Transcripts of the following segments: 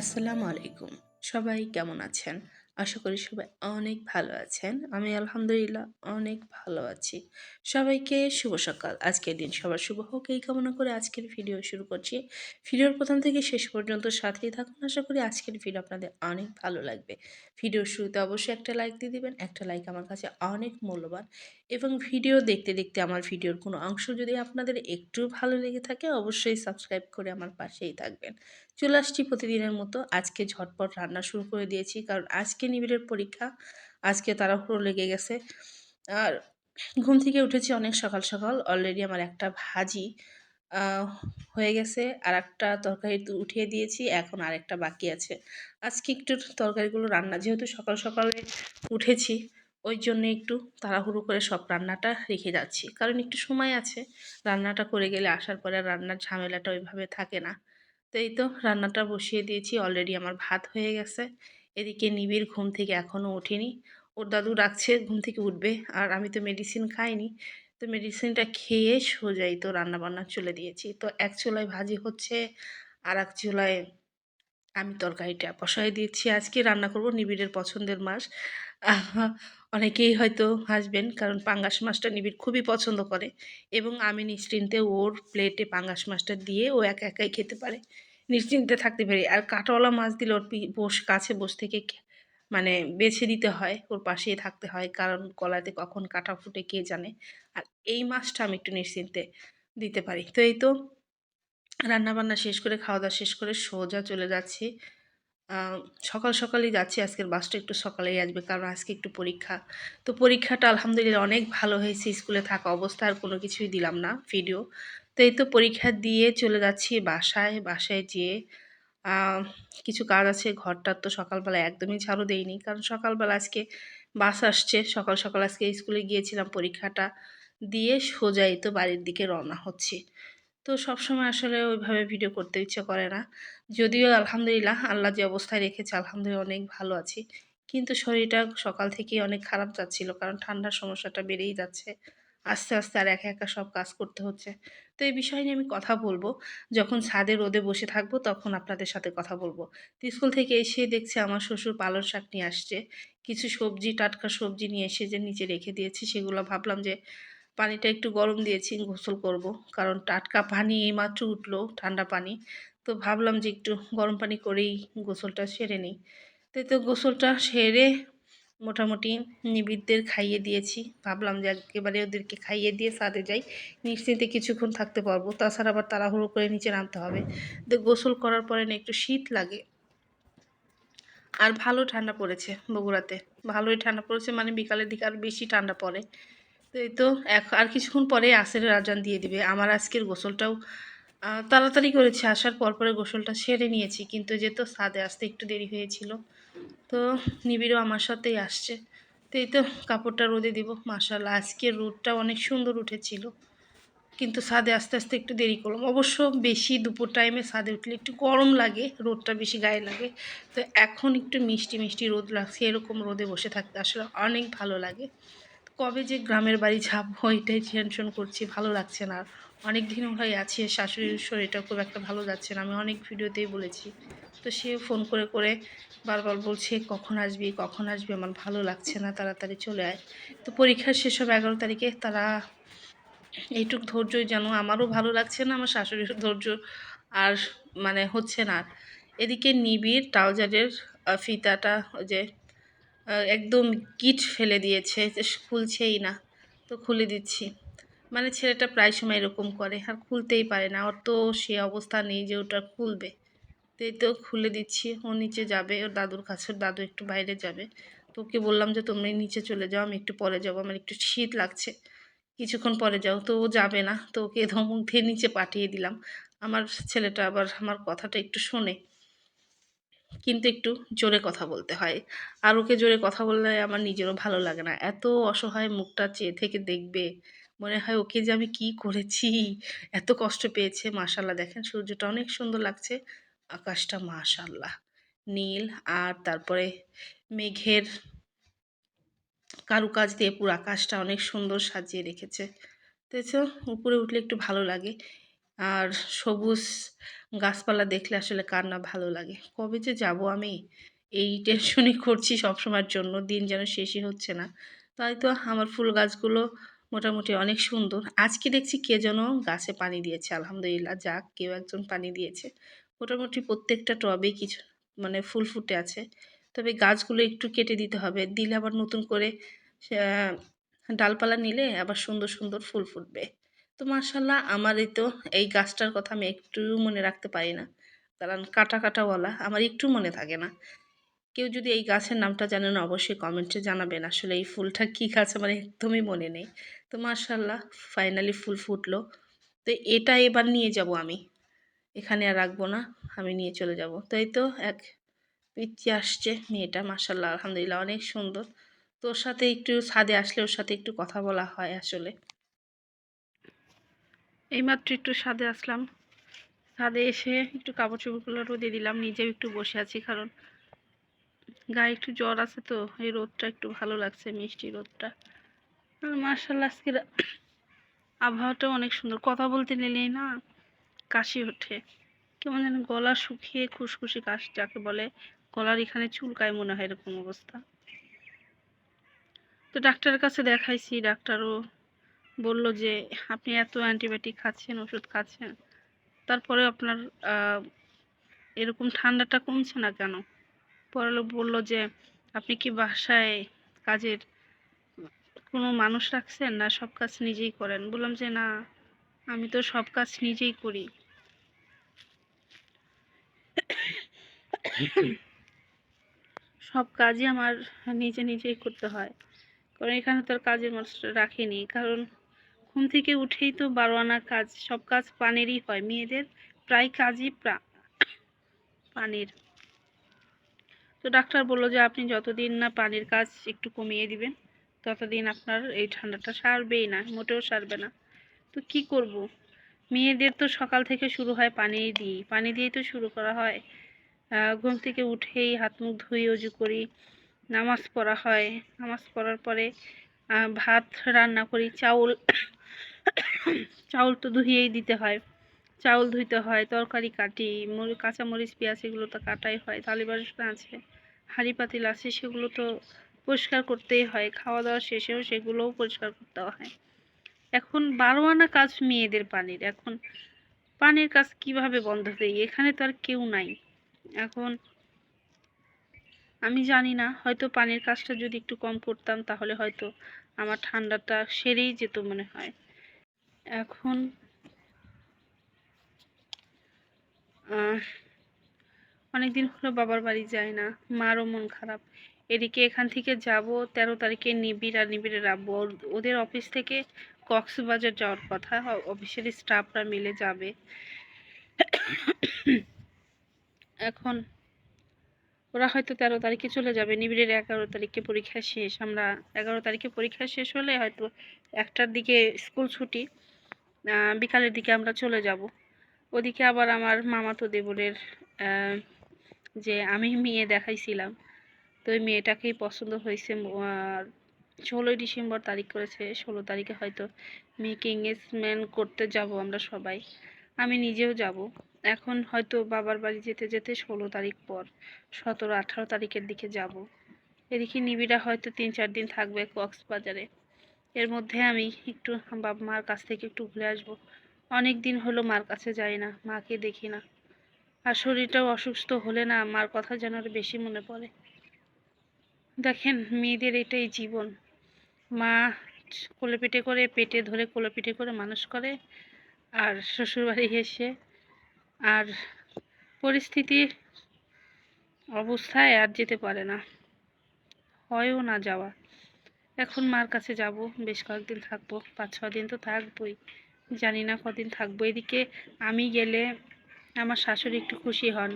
আসসালামু আলাইকুম। সবাই কেমন আছেন? আশা করি সবাই অনেক ভালো আছেন। আমি আলহামদুলিল্লাহ অনেক ভালো আছি। সবাইকে শুভ সকাল। আজকের দিন সবার শুভ হোক। এই কামনা করে আজকের ভিডিও শুরু করছি। ভিডিওর প্রথম থেকে শেষ পর্যন্ত সাথেই থাকুন। আশা করি আজকের ভিডিও আপনাদের অনেক ভালো লাগবে। ভিডিওর শুরুতে অবশ্যই একটা লাইক দিয়ে দিবেন। একটা লাইক আমার কাছে অনেক মূল্যবান। এবং ভিডিও দেখতে দেখতে আমার ভিডিওর কোনো অংশ যদি আপনাদের একটু ভালো লেগে থাকে, অবশ্যই সাবস্ক্রাইব করে আমার পাশেই থাকবেন। চলে আসছি প্রতিদিনের মতো। আজকে ঝটপট রান্না শুরু করে দিয়েছি, কারণ আজকে নিবিড়ের পরীক্ষা। আজকে তাড়াহুড়ো লেগে গেছে। আর ঘুম থেকে উঠেছি অনেক সকাল সকাল। অলরেডি আমার একটা ভাজি হয়ে গেছে। আর একটা তরকারি উঠিয়ে দিয়েছি। এখন আরেকটা বাকি আছে। আজকে একটু তরকারিগুলো রান্না, যেহেতু সকাল সকালে উঠেছি ওই জন্য একটু তাড়াহুড়ো করে সব রান্নাটা রেখে যাচ্ছি। কারণ একটু সময় আছে, রান্নাটা করে গেলে আসার পরে রান্নার ঝামেলাটা ওইভাবে থাকে না। তো এই তো রান্নাটা বসিয়ে দিয়েছি অলরেডি আমার ভাত হয়ে গেছে। এদিকে নিবিড় ঘুম থেকে এখনও ওঠেনি। ওর দাদু রাখছে ঘুম থেকে উঠবে। আর আমি তো মেডিসিন খাইনি। তো মেডিসিনটা খেয়ে সোজাই তো রান্নাবান্না চলে দিয়েছি। তো এক চুলায় ভাজি হচ্ছে, আর এক চুলায় আমি তরকারিটা বসাই দিয়েছি। আজকে রান্না করব নিবিড়ের পছন্দের মাছ। অনেকেই হয়তো হাসবেন, কারণ পাঙ্গাস মাছটা নিবিড় খুবই পছন্দ করে এবং আমি নিশ্চিন্তে ওর প্লেটে পাঙ্গাস মাছটা দিয়ে ও একা একাই খেতে পারে। নিশ্চিন্তে থাকতে পারি। আর কাঁটাওয়ালা মাছ দিলে ওর বস, কাছে বসে থেকে মানে বেছে দিতে হয়, ওর পাশেই থাকতে হয়, কারণ গলাতে কখন কাটা ফুটে কে জানে। আর এই মাছটা আমি একটু নিশ্চিন্তে দিতে পারি। তো এই তো রান্নাবান্না শেষ করে, খাওয়া দাওয়া শেষ করে সোজা চলে যাচ্ছি। সকাল সকালই যাচ্ছি। আজকের বাসটা একটু সকালেই আসবে, কারণ আজকে একটু পরীক্ষা। তো পরীক্ষাটা আলহামদুলিল্লাহ অনেক ভালো হয়েছে। স্কুলে থাকা অবস্থা আর কোনো কিছুই দিলাম না ভিডিও তো এই তো পরীক্ষা দিয়ে চলে যাচ্ছি বাসায়। বাসায় যেয়ে কিছু কাজ আছে। ঘরটার তো সকালবেলা একদমই ঝাড়ু দেইনি, কারণ সকালবেলা আজকে বাস আসছে। সকাল সকাল আজকে স্কুলে গিয়েছিলাম পরীক্ষাটা দিয়ে সোজাই তো বাড়ির দিকে রওনা হচ্ছি। তো সবসময় আসলে ওইভাবে ভিডিও করতে ইচ্ছে করে না। যদিও আলহামদুলিল্লাহ আল্লাহ যে অবস্থায় রেখেছে, আলহামদুলিল্লাহ অনেক ভালো আছি। কিন্তু শরীরটা সকাল থেকেই অনেক খারাপ যাচ্ছিল, কারণ ঠান্ডার সমস্যাটা বেড়েই যাচ্ছে। আস্তে আস্তে আর একা একা সব কাজ করতে হচ্ছে। তো এই বিষয় নিয়ে আমি কথা বলব। যখন ছাদে রোদে বসে থাকব, তখন আপনাদের সাথে কথা বলব। স্কুল থেকে এসে দেখছে আমার শ্বশুর পালন শাক নিয়ে আসছে। কিছু সবজি, টাটকা সবজি নিয়ে এসে যে নিচে রেখে দিয়েছি, সেগুলো ভাবলাম যে পানিটা একটু গরম দিয়েছি, গোসল করব। কারণ টাটকা পানি এইমাত্র উঠল, ঠান্ডা পানি। তো ভাবলাম যে একটু গরম পানি করেই গোসলটা সেরে নিই। তো তো গোসলটা সেরে মোটামুটি নিবিড়দের খাইয়ে দিয়েছি। ভাবলাম যে একেবারে ওদেরকে খাইয়ে দিয়ে সাদে যাই। নিশ্চিন্তে কিছুক্ষণ থাকতে পারব। তাছাড়া আবার তাড়াহুড়ো করে নিচে নামতে হবে। তো গোসল করার পরে না একটু শীত লাগে। আর ভালো ঠান্ডা পড়েছে বগুড়াতে। ভালোই ঠান্ডা পড়েছে মানে বিকালের দিকে আর বেশি ঠান্ডা পড়ে। তো এই তো আর কিছুক্ষণ পরে আসের রাজান দিয়ে দিবে। আমার আজকের গোসলটাও তাড়াতাড়ি করেছি, আসার পর পরে গোসলটা সেরে নিয়েছি, কিন্তু যেহেতু সাদে আসতে একটু দেরি হয়েছিল। তো নিবিড়ও আমার সাথেই আসছে। তো এই তো কাপড়টা রোদে দিব মাসাল আজকের রোদটা অনেক সুন্দর উঠেছিল। কিন্তু ছাদে আস্তে আস্তে একটু দেরি করলাম। অবশ্য বেশি দুপুর টাইমে ছাদে উঠলে একটু গরম লাগে, রোদটা বেশি গায়ে লাগে। তো এখন একটু মিষ্টি মিষ্টি রোদ লাগছে, এরকম রোদে বসে থাকতে আসলে অনেক ভালো লাগে। কবে যে গ্রামের বাড়ি যাব, এটাই টেনশন করছি, ভালো লাগছে না। অনেক দিন হয়ে আছে, শাশুড়ির শরীরটা খুব একটা ভালো যাচ্ছে না, আমি অনেক ভিডিওতেই বলেছি। তো সে ফোন করে করে বারবার বলছে, কখন আসবি কখন আসবি? আমার ভালো লাগছে না, তাড়াতাড়ি চলে আয়। তো পরীক্ষার শেষ হবে এগারো তারিখে, তারা এইটুক ধৈর্যই যেন আমারও ভালো লাগছে না, আমার শাশুড়ির ধৈর্য আর মানে হচ্ছে না। এদিকে নিবিড়, ট্রাউজারের ফিতাটা যে একদম কিট ফেলে দিয়েছে খুলছেই না। তো খুলে দিচ্ছি। মানে ছেলেটা প্রায় সময় এরকম করে, আর খুলতেই পারে না। ওর তো সে অবস্থা নেই যে ওটা খুলবে। তো তো খুলে দিচ্ছি। ও নিচে যাবে, ওর দাদুর কাছে, ওর দাদু একটু বাইরে যাবে। তো ওকে বললাম যে তুমি নিচে চলে যাও, আমি একটু পরে যাব। আমার একটু শীত লাগছে। কিছুক্ষণ পরে যাও। তো ও যাবে না। তো ওকে ধমক দিয়ে নিচে পাঠিয়ে দিলাম। আমার ছেলেটা আবার আমার কথাটা একটু শোনে। কিন্তু একটু জোরে কথা বলতে হয়। আর ওকে জোরে কথা বললে আমার নিজেরও ভালো লাগে না। এত অসহায় মুখটা চেয়ে থেকে দেখবে। মনে হয় ওকে যে আমি কি করেছি? এত কষ্ট পেয়েছে, মাশাল্লাহ। দেখেন সূর্যটা অনেক সুন্দর লাগছে। আকাশটা মাশাল্লাহ। নীল আর তারপরে মেঘের কারুকাজ দিয়ে পুরো আকাশটা অনেক সুন্দর সাজিয়ে রেখেছে। তো উপরে উঠলে একটু ভালো লাগে। আর সবুজ গাছপালা দেখলে আসলে কার না ভালো লাগে। কবে যে যাব আমি? এই টেনশনই করছি সবসময়ের জন্য, দিন যেন শেষই হচ্ছে না। তাই তো আমার ফুল গাছগুলো মোটামুটি অনেক সুন্দর। আজকে দেখছি কে যেন গাছে পানি দিয়েছে, আলহামদুলিল্লাহ, যাক, কেউ একজন পানি দিয়েছে। মোটামুটি প্রত্যেকটা টবে কিছু মানে ফুল ফুটে আছে। তবে গাছগুলো একটু কেটে দিতে হবে। দিলে আবার নতুন করে ডালপালা নিলে আবার সুন্দর সুন্দর ফুল ফুটবে। তো মার্শাল্লাহ আমার এই তো এই গাছটার কথা আমি একটু মনে রাখতে পারি না। কারণ কাটা কাটাওয়ালা আমার একটু মনে থাকে না। কেউ যদি এই গাছের নামটা জানেন অবশ্যই কমেন্টে জানাবেন আসলে এই ফুলটা কী গাছ আমার একদমই মনে নেই। তো মার্শাল্লাহ ফাইনালি ফুল ফুটলো। তো এটা এবার নিয়ে যাব আমি। এখানে আর রাখব না, আমি নিয়ে চলে যাব। তো এই তো এক পিচ্ছি আসছে মেয়েটা মার্শাল্লাহ আলহামদুলিল্লাহ অনেক সুন্দর। তো ওর সাথে একটু ছাদে আসলে ওর সাথে একটু কথা বলা হয় আসলে। এইমাত্র একটু ছাদে আসলাম। ছাদে এসে একটু কাপড় চোপড়গুলো রোদে দিলাম, নিজেও একটু বসে আছি, কারণ গায়ে একটু জ্বর আছে তো, এই রোদটা একটু ভালো লাগছে, মিষ্টি রোদটা। আর মার্শাল্লাহ আজকের আবহাওয়াটা অনেক সুন্দর। কথা বলতে নিলেই না, কাশি ওঠে। কেমন যেন গলা শুকিয়ে খুশখুশি কাশ যাকে বলে, গলার এখানে চুলকায় মনে হয় এরকম অবস্থা। তো ডাক্তারের কাছে দেখাইছি, ডাক্তারও বলল যে, আপনি এত অ্যান্টিবায়োটিক খাচ্ছেন, ওষুধ খাচ্ছেন। তারপরে আপনার এরকম ঠান্ডাটা কমছে না কেন? পরে বলল যে, আপনি কি বাসায় কাজের কোনো মানুষ রাখছেন না? সব কাজ নিজেই করেন? বললাম যে, না, আমি তো সব কাজ নিজেই করি। সব কাজই আমার নিজে নিজেই করতে হয়। কারণ এখানে তো আর কাজের মানুষ রাখিনি। কারণ ঘুম থেকে উঠেই তো বারো আনা কাজ, সব কাজ পানেরই হয়। মেয়েদের প্রায় কাজই পানির। তো ডাক্তার বলল যে, আপনি যতদিন না পানির কাজ একটু কমিয়ে দিবেন, ততদিন আপনার এই ঠান্ডাটা সারবেই না, মোটেও সারবে না। তো কি করব? মেয়েদের তো সকাল থেকে শুরু হয় পানি দিয়ে পানি দিয়েই তো শুরু করা হয়। ঘুম থেকে উঠেই হাত মুখ ধুয়ে উজু করি, নামাজ পড়া হয়। নামাজ পড়ার পরে ভাত রান্না করি, চাউল চাউল তো ধুয়েই দিতে হয়। চাউল ধুইতে হয়, তরকারি কাটি মরি কাঁচা মরিচ পেঁয়াজ এগুলো তো কাটাই হয়, থালি বাসন আছে, হাঁড়ি পাতিল আছে, সেগুলো তো পরিষ্কার করতেই হয় খাওয়া দাওয়া শেষেও সেগুলোও পরিষ্কার করতে হয়। এখন বারো আনা কাজ মেয়েদের পানির, এখন পানির কাজ কীভাবে বন্ধ দেই? এখানে তো আর কেউ নাই। এখন আমি জানি না, হয়তো পানির কাজটা যদি একটু কম করতাম, তাহলে হয়তো আমার ঠান্ডাটা সেরেই যেত মনে হয়। এখন অনেকদিন হলো বাবার বাড়ি যায় না, মারও মন খারাপ। এদিকে এখান থেকে যাব তেরো তারিখে নিবিড় আর নিবিড়ের আব্বু ওদের অফিস থেকে কক্সবাজার যাওয়ার কথা। অফিসের স্টাফরা মিলে যাবে। এখন ওরা হয়তো তেরো তারিখে চলে যাবে, নিবিড়ের এগারো তারিখে পরীক্ষা শেষ। আমরা এগারো তারিখে পরীক্ষা শেষ হলে হয়তো একটার দিকে স্কুল ছুটি বিকালের দিকে আমরা চলে যাব। ওদিকে আবার আমার মামাতো দেবরের যে আমি মেয়ে দেখাইছিলাম, তো ওই মেয়েটাকেই পছন্দ হয়েছে। ষোলোই ডিসেম্বর তারিখ করেছে, ষোলো তারিখে হয়তো মেয়েকে এঙ্গেজমেন্ট করতে যাব আমরা সবাই। আমি নিজেও যাব। এখন হয়তো বাবার বাড়ি যেতে যেতে ষোলো তারিখ পর, সতেরো, আঠারো তারিখের দিকে যাব। এদিকে নিবিড়া হয়তো তিন চার দিন থাকবে কক্সবাজারে। এর মধ্যে আমি একটু বাবা মার কাছ থেকে একটু ঘুরে আসব। অনেক দিন হলো মার কাছে যাই না, মাকে দেখি না। আর শরীরটাও অসুস্থ হলে না মার কথা যেন আরও বেশি মনে পড়ে। দেখেন, মেয়েদের এটাই জীবন। মা কোলে পিঠে করে, পেটে ধরে কোলে পিঠে করে মানুষ করে। আর শ্বশুরবাড়ি এসে আর পরিস্থিতি অবস্থায় আর যেতে পারে না। হয়ও না যাওয়া। এখন মার কাছে যাব, বেশ কয়েকদিন থাকব, পাঁচ ছ দিন তো থাকবোই, জানি না কদিন থাকব। এদিকে আমি গেলে আমার শাশুড়ি একটু খুশি হন।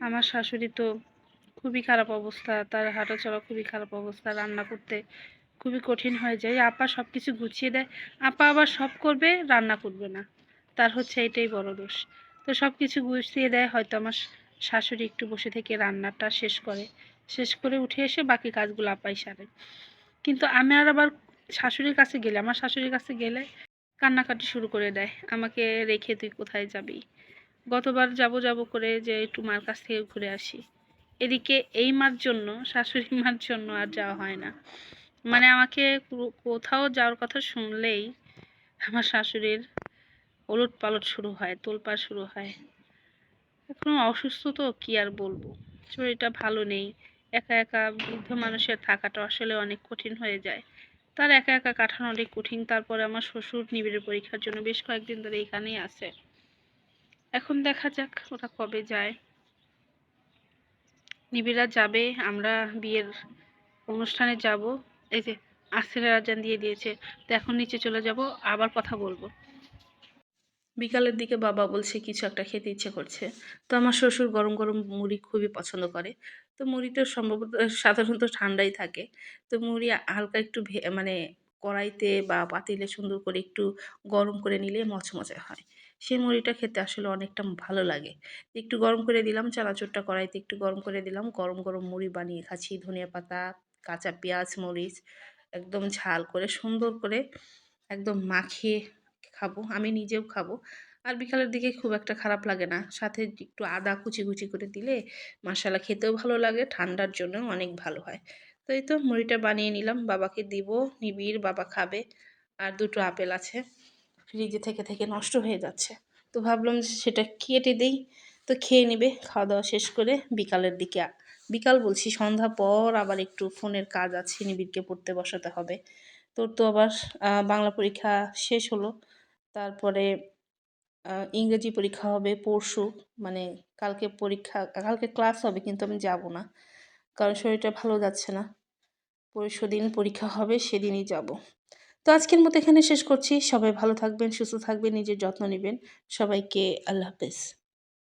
আমার শাশুড়ি তো খুবই খারাপ অবস্থা, তার হাঁটা চলা খুবই খারাপ অবস্থা, রান্না করতে খুবই কঠিন হয়ে যায়। আপা সব কিছু গুছিয়ে দেয়। আপা আবার সব করবে, রান্না করবে না। তার হচ্ছে এটাই বড় দোষ। তো সব কিছু গুছিয়ে দেয়, হয়তো আমার শাশুড়ি একটু বসে থেকে রান্নাটা শেষ করে। শেষ করে উঠে এসে বাকি কাজগুলো আপাই সারে। কিন্তু আমি আর আবার শাশুড়ির কাছে গেলে, আমার শাশুড়ির কাছে গেলে কান্নাকাটি শুরু করে দেয়। আমাকে রেখে তুই কোথায় যাবি? গতবার যাব যাব করে যে একটু মার কাছ থেকে ঘুরে আসি। এদিকে এই মার জন্য, শাশুড়ি মার জন্য আর যাওয়া হয় না। মানে আমাকে কোথাও যাওয়ার কথা শুনলেই আমার শাশুড়ির ওলট পালট শুরু হয়, তোলপাড় শুরু হয়। এখন অসুস্থ তো, কি আর বলব? শরীরটা ভালো নেই। একা একা বৃদ্ধ মানুষের থাকাটা আসলে অনেক কঠিন হয়ে যায়। তার একা একা কাটানো অনেক কঠিন। তারপরে আমার শ্বশুর নিবিড়ের পরীক্ষার জন্য বেশ কয়েকদিন ধরে এখানেই আছে। এখন দেখা যাক ওরা কবে যায়। নিবিড়া যাবে, আমরা বিয়ের অনুষ্ঠানে যাব। এই যে আসরের আজান দিয়ে দিয়েছে, তো এখন নিচে চলে যাব, আবার কথা বলব। বিকালের দিকে বাবা বলছে, কিছু একটা খেতে ইচ্ছে করছে। তো আমার শ্বশুর গরম গরম মুড়ি খুবই পছন্দ করে। তো মুড়িটা সম্ভবত, সাধারণত ঠান্ডাই থাকে। তো মুড়ি হালকা একটু মানে কড়াইতে বা পাতিলে সুন্দর করে একটু গরম করে নিলে মচমচে হয়। সেই মুড়িটা খেতে আসলে অনেকটা ভালো লাগে। একটু গরম করে দিলাম, চানাচুরটা কড়াইতে একটু গরম করে দিলাম, গরম গরম মুড়ি বানিয়ে খাচ্ছি, ধনিয়া পাতা কাঁচা পেঁয়াজ, মরিচ একদম ঝাল করে সুন্দর করে একদম মাখিয়ে খাব। আমি নিজেও খাব। আর বিকালের দিকে খুব একটা খারাপ লাগে না। সাথে একটু আদা কুচি কুচি করে দিলে মশালা খেতেও ভালো লাগে, ঠান্ডার জন্য অনেক ভালো হয়। তো এই তো মুড়িটা বানিয়ে নিলাম। বাবাকে দিব, নিবিড়, বাবা খাবে। আর দুটো আপেল আছে। ফ্রিজে থেকে থেকে নষ্ট হয়ে যাচ্ছে। তো ভাবলাম যে সেটা কেটে দিই। তো খেয়ে নেবে, খাওয়া দাওয়া শেষ করে বিকালের দিকে বিকাল বলছি, সন্ধ্যা পর আবার একটু ফোনের কাজ আছে, নিবিড়কে পড়তে বসাতে হবে। তোর তো আবার বাংলা পরীক্ষা শেষ হলো। তারপরে ইংরেজি পরীক্ষা হবে পরশু। মানে কালকে পরীক্ষা, কালকে ক্লাস হবে কিন্তু আমি যাব না। কারণ শরীরটা ভালো যাচ্ছে না। পরশু দিন পরীক্ষা হবে, সেদিনই যাব। তো আজকের মতো এখানে শেষ করছি। সবাই ভালো থাকবেন, সুস্থ থাকবেন, নিজের যত্ন নেবেন। সবাইকে আল্লাহ হাফেজ।